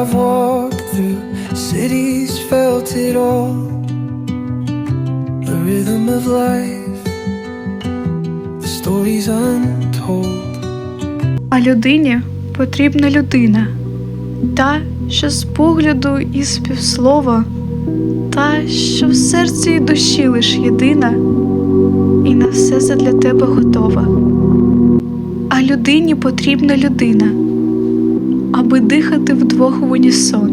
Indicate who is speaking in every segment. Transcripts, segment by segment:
Speaker 1: I've walked through cities, felt it all. The rhythm of life, the stories untold.
Speaker 2: А людині потрібна людина, та, що з погляду і співслова, та, що в серці і душі лиш єдина, і на все задля тебе готова. А людині потрібна людина, аби дихати вдвох в унісон,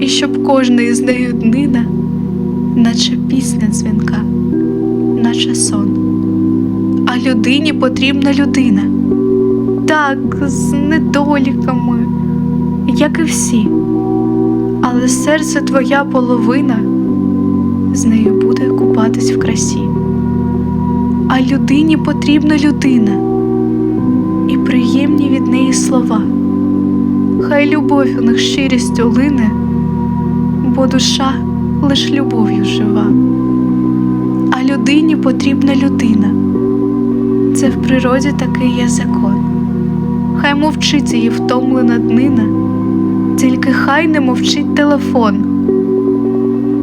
Speaker 2: і щоб кожна із нею днина, наче пісня дзвінка, наче сон. А людині потрібна людина так, з недоліками, як і всі. Але серце твоя половина з нею буде купатись в красі. А людині потрібна людина і приємні від неї слова. Хай любов у них щирістю лине, бо душа лиш любов'ю жива. А людині потрібна людина. Це в природі такий є закон. Хай мовчить її втомлена днина, тільки хай не мовчить телефон.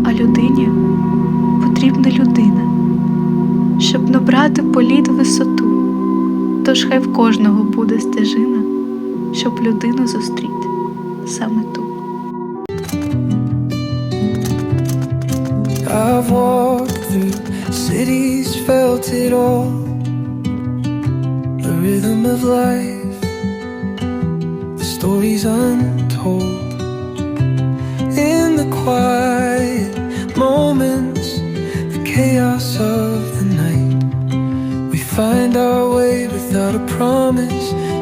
Speaker 2: А людині потрібна людина, щоб набрати політ висоту. Тож хай в кожного буде стежина, щоб людину зустріти саме ту.
Speaker 1: I've walked through cities, felt it all. The rhythm of life, the stories untold. In the quiet moments, the chaos of the night, we find our way without a promise in sight.